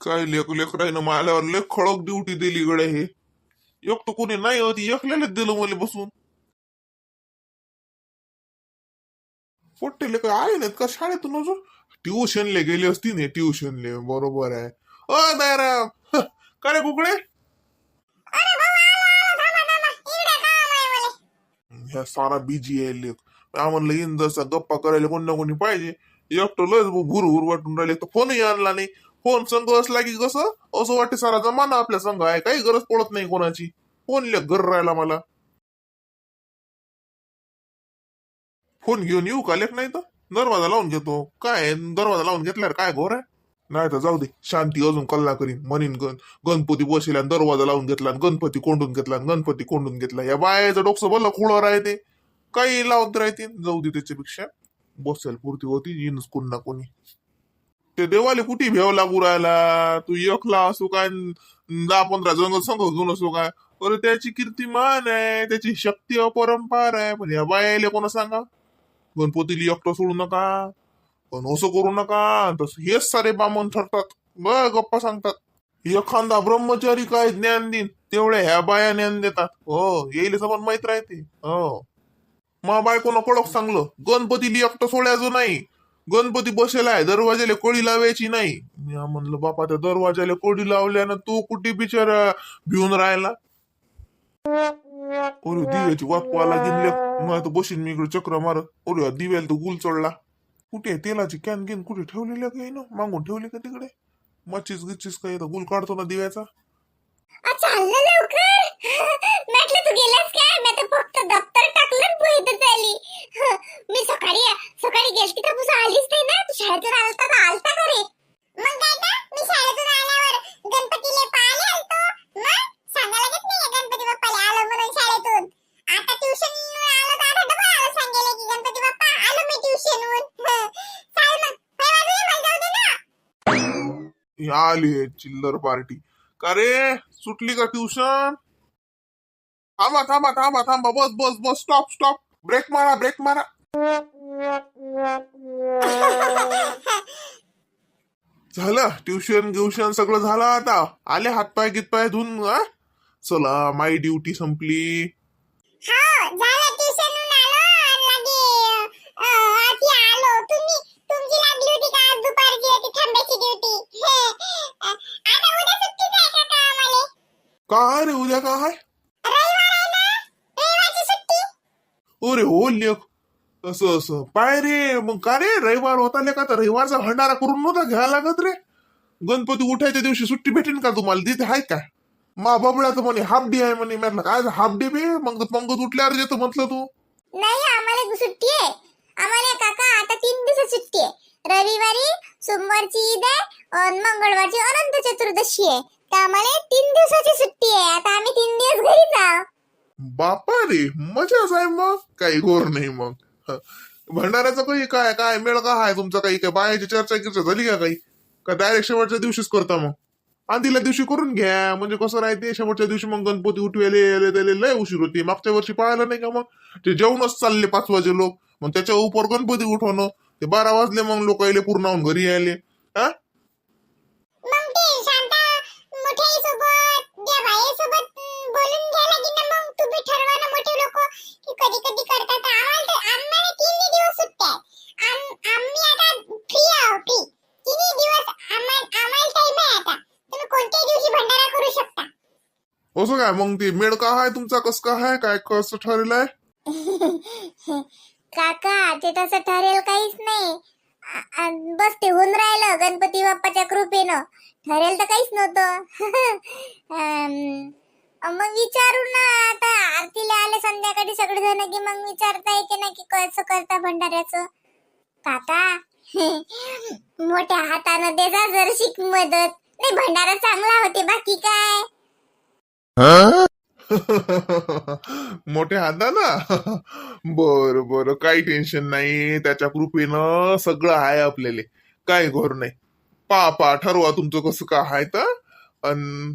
काय लेक लेकराईनं माल्यावर लय खळक ड्युटी दिली गड्या हे. एक तर कोणी नाही होती एकल्यालाच दिलं मला बसून. पोट्टे लेकर आले नाहीत का शाळेतून अजून? ट्युशनले गेले असतील ने ट्युशनले. बरोबर आहे. अ दयाराम ह, का रे कुकडे? ह्या सारा बिजी आहे लेख. म्हणलं जसा गप्पा करायला कोण ना कोणी पाहिजे. एकटं लयच भूर भूर वाटून राहिले तर फोनही आणला नाही. फोन संघ असला की कसं? असं वाटते सारा जमाना आपल्या संघ आहे. काही गरज पडत नाही कोणाची. फोन लेख घर राहिला मला. फोन घेऊन येऊ का? लेख नाही तर? दरवाजा लावून घेतो. काय दरवाजा लावून घेतल्यावर काय घोर आहे? नाही तर जाऊ दे. शांती अजून कल्ला करीन. म्हणीन गण गणपती बसेल आणि दरवाजा लावून घेतला गणपती कोंडून घेतला गणपती कोंडून घेतला. या बायाचं डोकसं भलं खुळं राहते. काही लावत राहते. जाऊ दे त्याच्यापेक्षा. बसेल पुरती होती. येईनच कोण ना कोणी. ते देवाले कुठे भेव लागू राहिला तू एकला असो काय दहा पंधरा जण संघ घेऊन असो काय अरे त्याची कीर्तिमान आहे त्याची शक्ती अपरंपार आहे पण या बायाले कोणा सांगा गणपतीला एकटं सोडू नका पण असं करू नका तस हेच सारे बामण ठरतात बर गप्पा सांगतात एखादा ब्रह्मचारी काय ज्ञान देईन तेवढ्या ह्या बाया ज्ञान देतात हो येईल समज माहीत राहते हो मा बायकोनं कडक सांगलं गणपतीला एकटं सोडायचं नाही गणपती बसेला आहे. दरवाजाला कोळी लावायची नाही. मी म्हणलं बापा त्या दरवाजाला कोळी लावल्यानं तू कुठे बिचारा भिवून राहिला? ओरे दिव्याची वाकवाला लागेल. मग आता बसीन मी इकडे चक्र मारत. ओरे दिव्याला तो गुल चढला. कुठे आहे? तेलाची कॅन गिन कुठे ठेवलेली का काही ना? मागून ठेवली का तिकडे? मच्छीस गिच्छीस काय तर गुल काढतो ना दिव्याचा. लवकर? म्हटलं तू गेलास काय? मी फक्त दप्तर टाकलं तू इथं मी सकाळी सकाळी गेलती तर आलीच नाही ना? तू शाळेतून आलता का आलता का रे? मग काय तर मी शाळेतून आल्यावर गणपतीले पाहायला आलतो. मग सांगायला लागत नाही गणपती बाप्पाला आलो म्हणून शाळेतून? आता ट्युशन आलो तर आता डबल आलो सांगायला की गणपती बाप्पा आलो मी ट्युशनहून चाल मग. मला जाऊ दे ना. आली चिल्लर पार्टी. का रे? सुटली का ट्युशन थांबा थांबा थांबा थांबा. बस बस बस. स्टॉप स्टॉप ब्रेक मारा ब्रेक मारा. झालं. ट्युशन ग्युशन सगळं झालं आता. आले हातपाय गितपाय धुवून हा? चला माई ड्युटी संपली. हो झालं ट्युशनहून आलो आणि लगे अं, आधी आलो. तुम्ही तुमची लागली होती का? आज दुपारची होती थांब्याची ड्युटी आता उद्या सुट्टीच आहे का काय रे उद्या काय रविवार आहे ना रविवारची सुट्टी अरे हो लेख. असं असं. पाय रे मग का रे? रविवार होता लेखा तर रविवारचा भंडारा करून नव्हता घ्यायला लागत रे. गणपती उठायच्या दिवशी सुट्टी भेटेन का तुम्हाला? तिथे आहे का? मा बबड्याचं म्हणे हाफ डे आहे म्हणे. म्हटलं काय हाफ डे बे? मग पंगत उठल्यावर येतो म्हटलं तू. नाही आम्हाला सुट्टी आहे. आम्हाला काका आता तीन दिवस सुट्टी आहे. रविवारी सोमवारची ईद आहे मंगळवारची अनंत चतुर्दशी आहे. तर आम्हाला तीन दिवसाची सुट्टी आहे. आता आम्ही तीन दिवस घरी जाऊ. बापा रे मजाच आहे मग. काही घोर नाही मग. ह. भंडाऱ्याचं काही काय काय मेळ का आहे तुमचा काही? काय बायाची चर्चा गिर्चा झाली का काही? का डायरेक्ट शेवटच्या दिवशीच करता मग? आधील्या दिवशी करून घ्या. म्हणजे कसं राहते शेवटच्या दिवशी मग गणपती उठवेले त्याले लय उशीर होती. मागच्या वर्षी पाहायला नाही का मग? ते जेवणच चालले पाच वाजे लोक. मग त्याच्या उपर गणपती उठवणं. ते बारा वाजले मग लोक यायले पूर्ण होऊन घरी यायले. हा? तुम्ही ठरवा ना मोठे लोक की कधी कधी करतात. आम्हाला आम्हाला तीन दिवस सुट्ट्या आहेत. आम- आम्ही आता फ्री आहो फ्री तिन्ही दिवस आम्हाला आम्हाला टाइम आहे आता. तुम्ही कोणत्याही दिवशी भंडारा करू शकता. असं काय? मग ते मेळ का आहे तुमचा? कस का आहे? काय कसं ठरेल आहे काका ते तसं ठरेल काहीच नाही. बस ते होऊन राहिलं गणपती बाप्पाच्या कृपेनं. ठरेल तर काहीच नव्हतं. मग विचारू ना. आता आरतीला आले संध्याकाळी सगळे जण की मग विचारताय की नाही की कसं करता भंडाऱ्याचं. काका मोठ्या हातानं देजा जर शिक मदत. नाही भंडारा चांगला होते बाकी काय. मोठ्या हाताना? बर बर. काही टेन्शन नाही. त्याच्या कृपेनं सगळं आहे आपल्याला. काही घोर नाही. पा पा ठरवा तुमचं कसं काय आहे तर. अन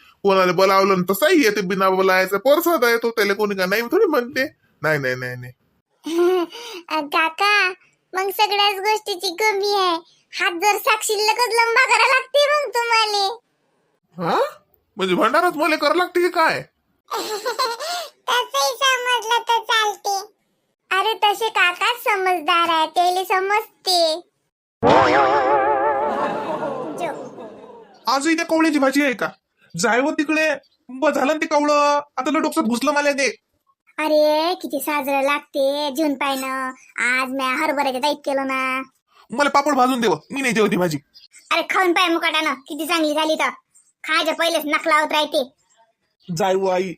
कोणाला बोलावलं तसाही येते बिना बोलायचं. परसाद आहे तो त्याला कोणी का नाही थोडी म्हणते. नाही नाही नाही नाही. काका मग सगळ्याच गोष्टीची कमी आहे. हात जर साक्षीलकच लंबा करा लागते मग तुम्हाला. हा? म्हणजे भंडारात मला करावं लागते की काय? तसंही समजलं तर चालते. अरे तसे काका समजदार आहे त्याला समजते. आजही त्या कवळ्याची भाजी आहे का? जाय व तिकडे. ब झालं ना ते कवळं. आता डोक्यात घुसलं मला ते. अरे किती साजरं लागते जून पाहिनं आज मी हरभऱ्याच्या दाईत केलं ना. मला पापड भाजून देव मी नाही जेवती भाजी. अरे खाऊन पाय मुकाटानं किती चांगली झाली तर. खायच्या पहिलेच नकला होत राहते. जाय व आई.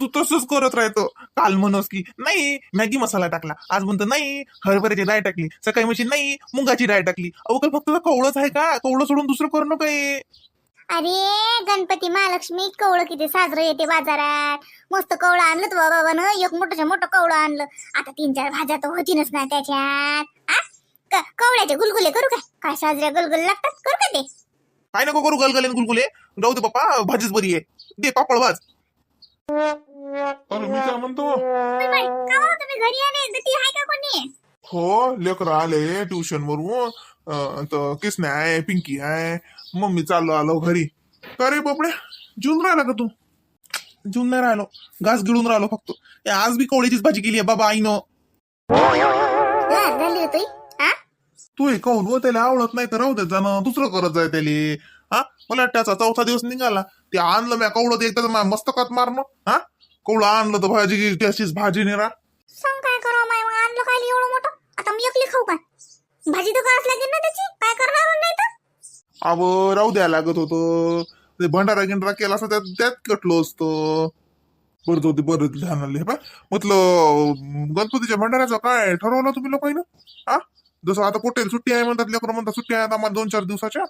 तू तसंच करत राहतो. काल म्हणस की नाही मॅगी मसाला टाकला. आज म्हणतो नाही हरभऱ्याची डाळ टाकली. सकाळी म्हणजे नाही मुगाची डाळ टाकली. अहो काय फक्त कवळच आहे का? कवळं सोडून दुसरं करणं काय अरे गणपती महालक्ष्मी कवळं किती साजरं येते बाजारात. मस्त कवळं आणलं तर बाबानं एक मोठं मोठं कवळं आणलं. आता तीन चार भाज्या तर होतीनच ना त्याच्यात. आ? क- कवळ्याचे गुलगुले करू काय? काय साजऱ्या गुलगुले लागतात? करू का ते? काय नको करू गलगले गुलगुले? जाऊ दे पप्पा भाजीच बरी आहे. दे पापड भाज. अरे मी काय म्हणतो? हो तुम्ही घरी आले? ती आहे का कोणी? हो लेकर आले ट्युशन वरून. किसने आहे पिंकी आहे. मम्मी चाललो आलो घरी. का रे बापड्या जेवून राहिला का तू? जेवून नाही राहिलो. घास गिळून राहिलो फक्त. ए, आज बी कवळ्याचीच भाजी केली आहे बाबा आईनं. झाली हा तू हे काहून व त्याला आवडत नाही तर राहू दे जाणं. दुसरं करत जाय त्याले. हा मला त्याचा चौथा दिवस निघाला. ते आणलं म्या कवळं ते एकदा मस्तकात मारणं. हा कवळं आणलं तर भाजी त्याचीच भाजी निरा. सांग काय करावं माय मग? आणलं काय एवढं मोठं? आता मी एकली खाऊ काय? भाजी तर करावंच लागेल ना त्याची? काय करणार मग नाही तर? अव राहू द्या लागत होतं. ते भंडारा गिंडारा केला असता त्यात त्यात कटलो असतो. बरं जाऊ दे बरं ध्यान आले म्हटलं गणपतीच्या भंडाऱ्याचं काय ठरवलं तुम्ही लोकांना? हा जसं आता कुठे सुट्टी आहे म्हणतात लेकरं म्हणतात सुट्टी आहे आम्हाला दोन चार दिवसाच्या.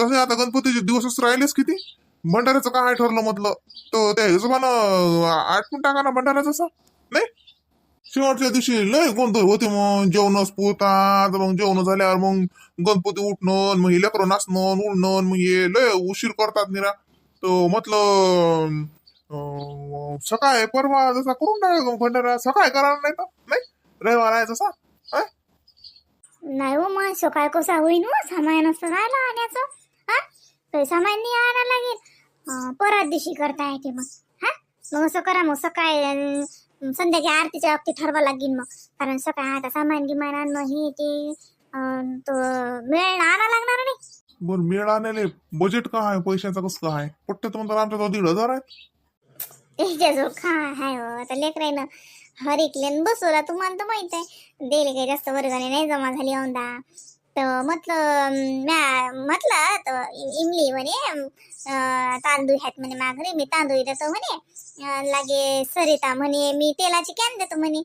तसे आता गणपतीचे दिवसच राहिलेच किती? भंडाऱ्याचं काय ठरलं म्हटलं? तर त्या हिशोबानं आटपून टाका ना भंडाऱ्याचं असं नाही? शेवटच्या दिवशी लय गोंधळ होते मग जेवणच पोहतात मग जेवण झाल्यावर मग गणपती उठणं मग हे लेकरं नाचणं उडणं मग हे लय उशीर करतात निरा. तो म्हटलं अं, सकाळ परवा जसा करून टाका मग सकाळ करा नाही तर नाही? रविवार आहे जसा हा? नाही हो मग सकाळ कसा होईन हो? सामान असं राहिलं आणायचं. हा काही सामान नाही आणायला लागेल. अं, परत दिवशी करता येते मग. हा मग असं करा मग सकाळी अं, संध्याकाळी आरतीच्या वक्ती ठरवा लागेल मग कारण सकाळी आता सामान गिमान आणणं हे ते अं, तो आणा लागणार नाही बरं मेळ आणायला बजेट काय आहे पैशाचं कसं काय पट्टे तर म्हणतात आमच्या दीड हजार आहे त्याच्याजवळ काय हाय हो आता लेकराईनं हरिकलेन बसवला तुम्हाला तर माहीत आहे देले काही जास्त वर्गाने नाही जमा झाली औंदा तर म्हटलं म्या म्हटलं तर इमली म्हणे तांदूळ ह्यात म्हणे माघारी मी तांदूळ देतो म्हणे. लागे सरिता म्हणे मी तेलाची कॅन देतो म्हणे.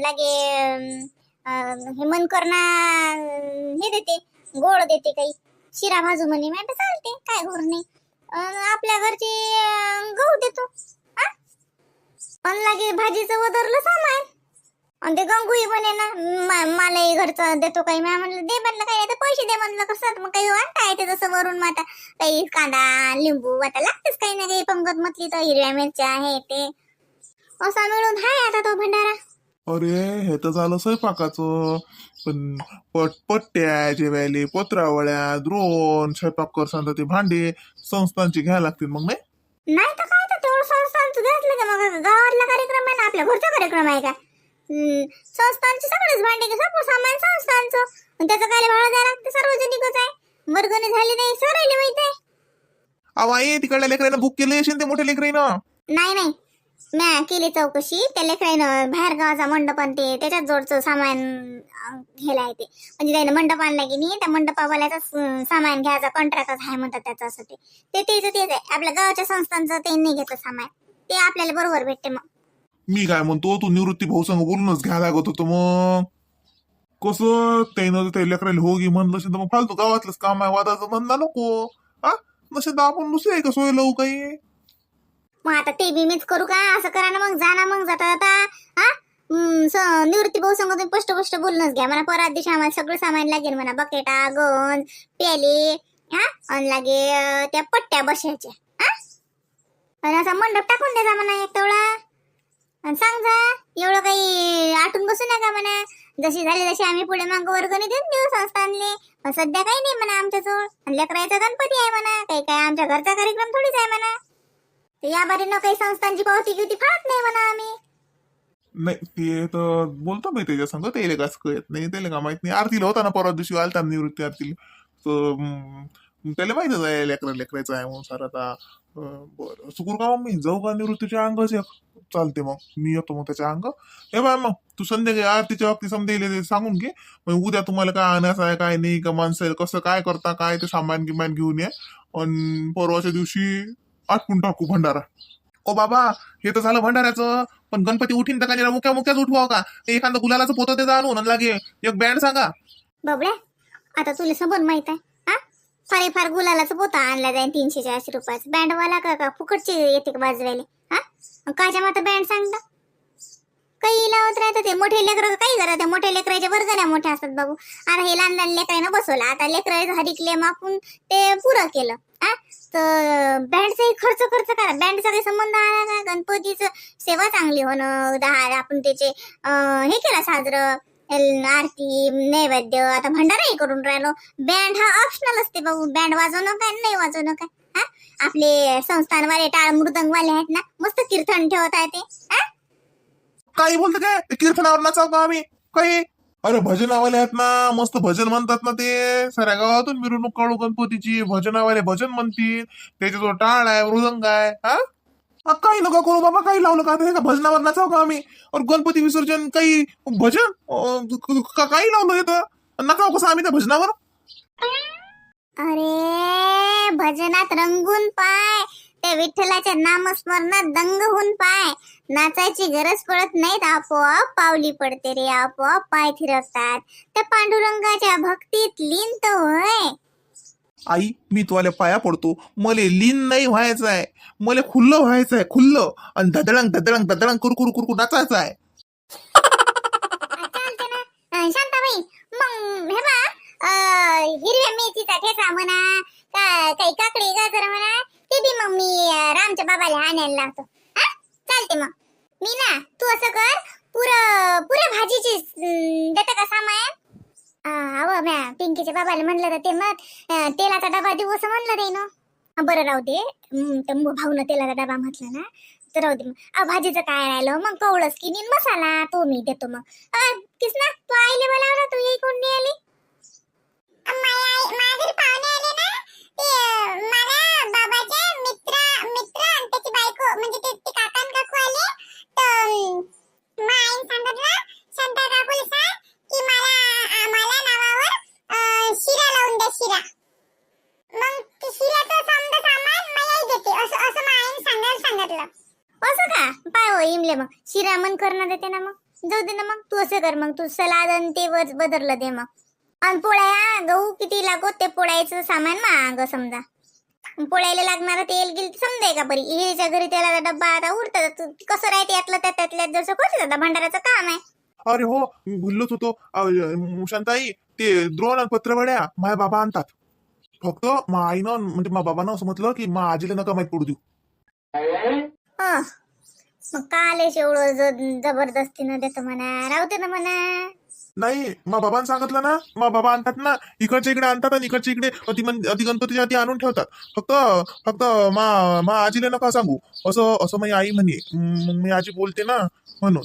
लागे हे हे मनकरणा हे देते गोड देते काही. शिरा भाजू म्हणे मी चालते काय घोर नाही. आपल्या घरचे गहू देतो. पण अन लागे भाजीचं वदरलं सामान. आणि ते गंगूही म्हणे ना म- मलाही घरचं देतो काही. मी म्हणलं दे म्हणलं काही तर पैसे दे म्हणलं कसं? मग काही आणता येते तसं वरून मग आता काही कांदा लिंबू आता लागतेच काही ना काही पंगत म्हटली तर हिरव्या मिरच्या हे ते. असा मिळून हाय आता तो भंडारा. अरे हे तर झालं स्वयंपाकाचं. पण पट पट्ट्या जेवायले पत्रावळ्या द्रोण स्वयंपाक करसान ते भांडे संस्थांची घ्यायला लागतील मग नाही? नाही तर काय तर तेवढं संस्थांचं घातलं का मग गावातला कार्यक्रम आहे ना आपल्या घरचा कार्यक्रम आहे का? संस्थांचे सगळेच भांडे की सर्व सामान संस्थांचं. आणि त्याचं काय भाडं द्यायला लागते? सार्वजनिकच आहे. वर्गणी झाली नाही सरायला माहीत आहे. अहो आई तिकडल्या लेकरानं बुक केलं असेल ते मोठ्या लेकरानं नाही नाही. म्या केली चौकशी. त्या लेकराईनं बाहेर गावाचा मंडप आणि ते त्याच्याच जोडचं सामान घ्यायला येते म्हणजे त्यानं मंडप आणला की नाही त्या मंडपावाल्याचा सामान घ्यायचा कॉन्ट्रॅक्टच आहे म्हणतात त्याचं असं ते. ते तेच तेच आहे. आपल्या गावाच्या संस्थांचं ते नाही घेतलं सामान. ते आपल्याला बरोबर भेटते मग. मी काय म्हणतो तू निवृत्ती भाऊ संग बोलूनच घ्या लागत होतं मग. कसं? त्यानं ते लेकराला हो गी म्हणलं असेल तर मग फालतू गावातलंच काम आहे वादाचं म्हणणं नको. हा नसेल तर आपण दुसरे का सोय लावू काही? मग आता ते बी मीच करू का? असं करा ना मग जा ना मग जाता जाता. हा हम्म, स- निवृत्ती भाऊ संग तुम्ही स्पष्ट स्पष्ट बोलूनच घ्या. मला परत दिवशी आम्हाला सगळं सामान लागेल म्हणा. बकेटा गंज प्याले हा? आणि लागे अं, त्या पट्ट्या बसायच्या. हा आणि असा मंडप टाकून द्यायचा म्हणा एक तेवढा आणि सांग जा एवढं काही आटून बसू नका म्हणा. जशी झाली तशी आम्ही पुढे माग वर्गणी देऊन देऊ संस्थानले पण सध्या काही नाही म्हणा आमच्याजवळ आणि लेकरायचा गणपती आहे म्हणा काही काय आमच्या घरचा कार्यक्रम थोडीच आहे म्हणा. तर या बारीनं काही संस्थांची पावती गिवती फाळत नाही म्हणा आम्ही. नाही ते तर बोलतो मी त्याच्या संग त्याला काच कळत नाही त्याला का माहीत नाही. आरतीला होता ना परवा दिवशी आलता ना निवृत्ती आरतीला. तर त्याला माहितच आहे लेकरा लेकरायचं आहे म्हणून सर आता. बरं. चुकूर का मी जाऊ का निवृत्तीच्या अंगच? एक चालते मग. मी येतो मग त्याच्या अंग. हे बाय मग तू संध्याकाळी आरतीच्या बाबतीत समजा सांगून घे. मग उद्या तुम्हाला काय आणायचं आहे काय नाही का माणसं कसं काय करता काय ते सामान गिमान घेऊन ये. आणि परवाच्या दिवशी आटपून टाकू भंडारा. ओ बाबा हे तर झालं भंडाऱ्याचं. पण गणपती उठीन तर का मुक्या मुक्याच उठवाव का? एखादं गुलालाचं पोतं ते आणून लागे. एक बँड सांगा. बबड्या आता तुला सबन माहीत आहे हा? फार फार गुलालाचं पोता आणला जाईल तीनशे चारशे रुपयाचं. बँडवाला का का फुकटचे येते का बाजवाले? काच्या माता बँड सांगता? काही लावत राहतं ते. मोठे लेकर काही करा ते मोठ्या लेकराच्या वर्गण्या मोठ्या असतात बाबू. आता हे लहान लहान लेकरायनं बसवलं. आता लेकर हरिकले मापून ते पुरं केलं. तर बँडचाही खर्च खर्च करा. बँडचा काही संबंध आला का गणपतीचं सेवा चांगली होणं दहा आपण त्याचे हे केलं साजरं आरती नैवेद्य आता भंडाराही करून राहिलो. बँड हा ऑप्शनल असते बाबू. बँड वाजवणं काय? नाही वाजवणं काय? आपले संस्थानवाले टाळ मृदंगवाले आहेत ना मस्त कीर्तन ठेवत आहे ते काही बोलतो काय? कीर्तनावर नाचावतो आम्ही. काही? अरे भजनावाले आहेत ना मस्त भजन म्हणतात ना ते. साऱ्या गावातून मिरवणूक काढू गणपतीची. भजनावाले भजन म्हणतील. त्याच्याजवळ टाळ आहे मृदंग आहे हा? काही नका करू बाबा काही लावलं का? ते का भजनावर नाचाव का आम्ही. और गणपती विसर्जन काही भजन? काही लावलं येतं नका कसं आम्ही त्या भजनावर अरे भजनात रंगून पाय. त्या विठ्ठलाच्या नामस्मरणात दंग होऊन पाय. नाचायची गरज पडत नाहीत आपोआप पावली पडते रे आपोआप पाय थिरकतात. त्या पांडुरंगाच्या भक्तीत लीन तर होय. आई मी तुला पाया पडतो. मले लीन नाही व्हायचं आहे मले खुल्लं व्हायचं आहे खुल्लं. आणि धडळंग धडळंग धडळंग कुरकुर कुरकुर नाचायचं आहे चालते ना. अं, शांताबाई मग हे बा हिरव्या मेथीचा ठेचा म्हणा का काही काकडी गाजर म्हणा ते बी मग मी रामच्या बाबाला आणायला लावतो. हा? चालते मग. मी ना तू असं कर पुरं पुरं भाजीची अं, देतं का सामान. अं, अहो म्या पिंकीच्या बाबाला म्हणलं तर ते मग तेलाचा डबा देऊ असं म्हणलं ते ना बरं राहू दे. तर भाऊनं तेलाचा डबा म्हटलं ना तर राहू दे मग. अं, भाजीचं काय राहिलं? मग कवळस की मसाला तो मी देतो मग. किसना तू आईले बोलावलं तू येई कोण नाही आली हो, इमले मग. शिरा मन करणं देते ना मग. जाऊ दे ना मग. तू असं कर मग. तू सलाद आणि ते वच बदललं दे मग. आणि पोळ्या गहू किती लागो ते पोळ्याचं सामान माग समजा. पोळ्याला लागणारं तेल गिल समजाय का बरी? हिच्या घरी त्याला डब्बा आता उरतात कसं राहते यातलं त्या त्यातल्यात? जसं कसं आता भंडाराचं काम आहे. अरे हो भुललोच होतो शांताई ते द्रोण आणि पत्रवड्या माझ्या बाबा आणतात. फक्त मा आईनं म्हणजे मा बाबानं असं म्हटलं की मा आजीला नका माहीत पडू देऊ. हं. मग कालेश एवढं ज- जबरदस्तीनं देतो म्हणा राहू दे ना म्हणा. नाही मा बाबांनी सांगितलं ना मा बाबा आणतात ना इकडच्या इकडे आणतात आणि इकडच्या इकडे अति अति गणपतीच्या आधी आणून ठेवतात. फक्त फक्त मा मा आजीला नका सांगू. असं असं माझी आई म्हणे. मग मी आजी बोलते ना म्हणून.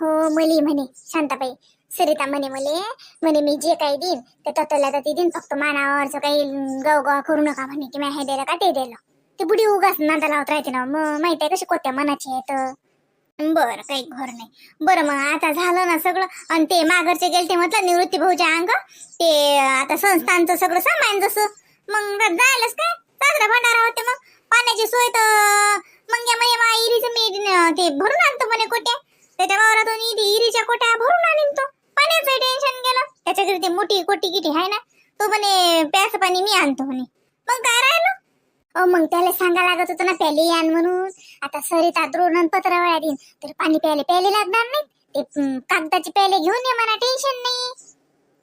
हो मली म्हणे शांताबाई. सरिता म्हणे मले म्हणे मी जे काही देईन ते तत्वला तर देईन. फक्त मानावरचं काही गाव गाव करू नका म्हणे की मी हे दिलं का ते दिलं ते बुडी उगाच नांदा लावत राहते ना मग माहिती आहे कशी कोत्या मनाची आहे तर. बरं काही घर नाही. बरं मग आता झालं ना सगळं. आणि ते माघरचे गेले ते म्हटलं निवृत्ती भाऊच्या अंग. ते आता संस्थांचं सगळं सामान जसं. मग जायलाच काय? साजरा भंडारा होते मग. पाण्याची सोय तर मग या मग इरीचं मी ते भरून आणतो म्हणे कोट्या. त्याच्या वावरातून इरी इरीच्या कोट्या भरून आणीन तो. पाण्याचं टेन्शन गेलं. त्याच्याकडे ते मोठी कोटी किटी आहे ना. तो म्हणे प्यास पाणी मी आणतो म्हणे. मग काय राहिलं? अहो मग त्याला सांगा लागत होतं ना प्याले यान म्हणून. आता सरिता द्रोण पत्र देईन तर पाणी प्याले प्याले लागणार नाही ते कागदाचे प्याले घेऊन ये म्हणा टेन्शन नाही.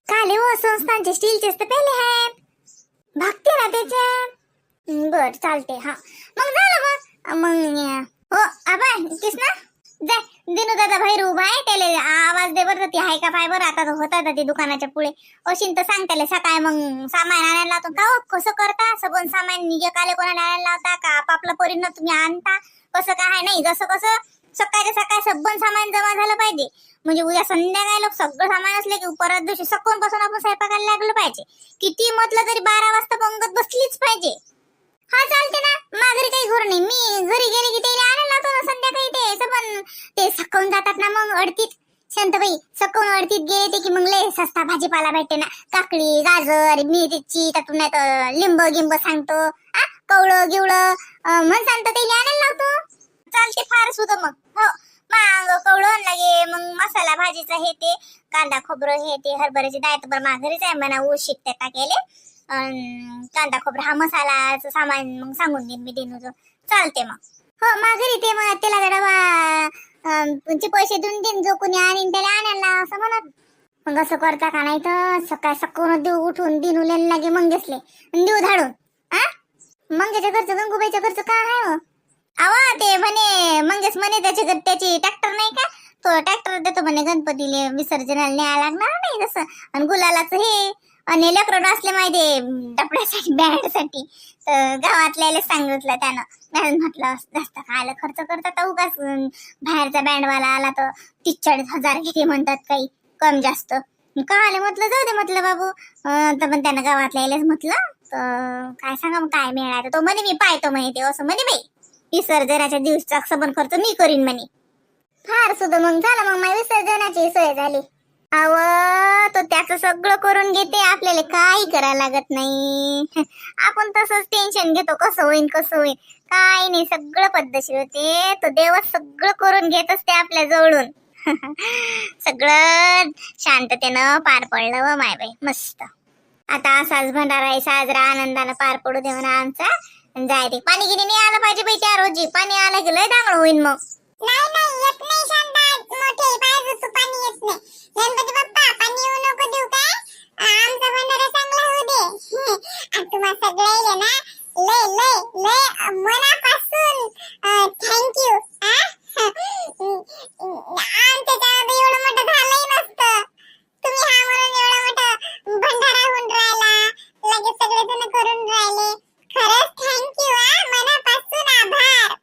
काले हो संस्थांचे स्टीलचे तर प्याले आहेत भागते ना त्याच्यात बर चालते हा. मग झालं मग. मग हो आबा तीस ना? जाय दिनू दादा बाहेर उभा आहे त्याला आवाज दे बरं ती आहे का पाय बरं आता होता होती दुकानाच्या पुढे. अशीन तर सांग त्याला सकाळी मग सामान आणायला लावतो. का हो? कसं करता? सबन सामान एकाले कोणाला आणायला लावता? का आपापला परिणाम तुम्ही आणता? कसं काय आहे? नाही जसं कसं सकाळच्या सकाळी सबन सामान जमा झालं पाहिजे. म्हणजे उद्या संध्याकाळी लोक सगळं सामान असले की परत दिवशी सकून पासून आपण स्वयंपाकाला लागलं पाहिजे. किती म्हटलं तरी बारा वाजता पंगत बसलीच पाहिजे. हा चालते ना. माघारी काही घर नाही. मी घरी गेले की त्याला आणायला लावतो ना संध्याकाळी ते. सबन ते सकाळून जातात ना मग अडतीत. शांतबाई सकाळून अडतीत गेले की मग लय सस्ता भाजीपाला भेटते ना. काकडी गाजर मिरची त्यातून नाही तर लिंब गिंब सांगतो. आ कवळं गिवळं मग म्हण सांगतो ते आणायला लावतो. चालते फार सुद्धा मग. हो. मग कवळं लागे मग मसाला भाजीचा हे ते कांदा खोबरं हे ते हरभऱ्याची डाळ तर बरं माघारीच आहे म्हणा ऊस शिकते टाकेले कांदा खोबरं हा मसालाचं सामान मग सांगून देईन मी देईन चालते मग. हो माघारी ते मग त्याला जरा बा तुमचे पैसे देऊन देईन जो कोणी आणीन त्याला आणायला असं म्हणत. मग असं करता का नाही तर सकाळ सकाळ देऊ उठून दिन उलेन लागे मग घेसले देऊ धाडून आ? मंगेच्या घरचं गंगूबाईच्या घरचं काय आहे हो? अवा ते म्हणे मंगेश म्हणे त्याची त्याची ट्रॅक्टर नाही का? तो ट्रॅक्टर देतो म्हणे गणपतीले विसर्जनाला न्यायला लागणार नाही तसं. आणि गुलालाचं हे आणि लेकरं असले माहिती डबड्यासाठी बॅडसाठी तर गावातल्याला सांगितलं त्यानं. मॅडम म्हटलं जास्त खायला खर्च करतात तर उगाच बाहेरचा बँडवाला आला तर तीस चाळीस हजार किती म्हणतात काही कम जास्त. का आले म्हटलं जाऊ दे म्हटलं बाबू. तर पण त्यानं गावातल्यालाच म्हटलं तर काय सांगा मग काय मिळायचं तो म्हणे मी पाहतो म्हणे ते असं म्हणे बाई विसर्जनाच्या दिवसाचा सबन खर्च मी करीन म्हणे. फार सुद्धा मग झालं मग माझ्या विसर्जनाची सोय झाली. अव तो त्याचं सगळं करून घेते आपल्याला काही करायला लागत नाही. आपण तसंच टेन्शन घेतो कसं होईन कसं होईन. काही नाही सगळं पद्धतशीर होते. तो देवच सगळं करून घेत असते आपल्या जवळून. सगळं शांततेनं पार पडलं व माय बाई मस्त. आता असाच भंडारा आहे साजरा आनंदानं पार पडू दे म्हणा आमचा. जाय ते पाणी गिनी नाही आलं पाहिजे बाई त्या रोजी. पाणी आलं की लय दांगळ होईन मग. नाही नाही येत नाही शांता. मोठे पाहिजे तू पाणी येत नाही. गणपती बाप्पा पाणी येऊ नको देऊ काय? आमचा भंडारा चांगला होऊ दे. आणि तुम्हा सगळ्याला ना लय लय लय मनापासून थँक्यू आमच्या गावात हा म्हणून एवढा मोठा भंडारा होऊन राहिला. लगेच सगळे जण करून राहिले. खरंच थँक्यू हा मनापासून आभार.